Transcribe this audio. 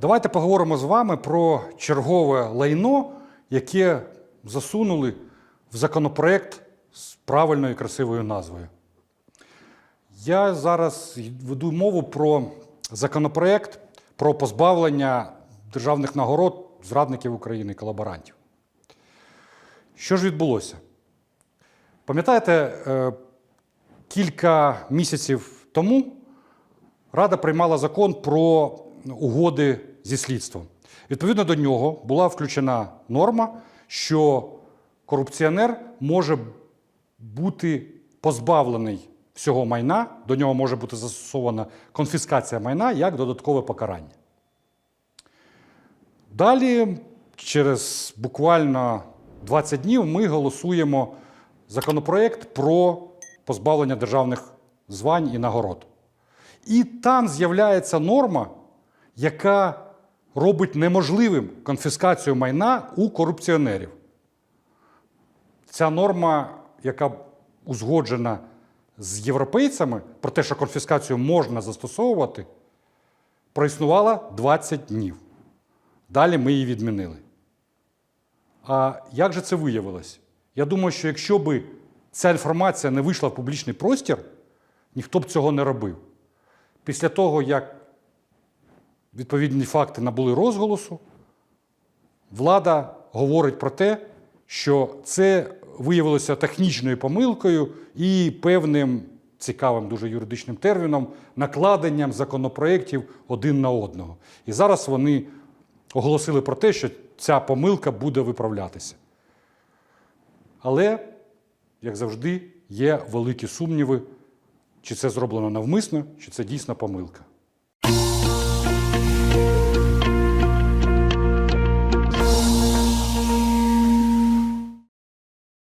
Давайте поговоримо з вами про чергове лайно, яке засунули в законопроект з правильною і красивою назвою. Я зараз веду мову про законопроект про позбавлення державних нагород зрадників України, колаборантів. Що ж відбулося? Пам'ятаєте, е, кілька місяців тому Рада приймала закон про угоди зі слідством. Відповідно до нього була включена норма, що корупціонер може бути позбавлений всього майна, до нього може бути застосована конфіскація майна як додаткове покарання. Далі, через буквально 20 днів, ми голосуємо законопроект про позбавлення державних звань і нагород. І там з'являється норма, яка робить неможливим конфіскацію майна у корупціонерів. Ця норма, яка узгоджена з європейцями, про те, що конфіскацію можна застосовувати, проіснувала 20 днів. Далі ми її відмінили. А як же це виявилось? Я думаю, що якщо б ця інформація не вийшла в публічний простір, ніхто б цього не робив. Після того, як відповідні факти набули розголосу, влада говорить про те, що це виявилося технічною помилкою і певним цікавим дуже юридичним терміном накладенням законопроєктів один на одного. І зараз вони оголосили про те, що ця помилка буде виправлятися. Але, як завжди, є великі сумніви, чи це зроблено навмисно, чи це дійсно помилка.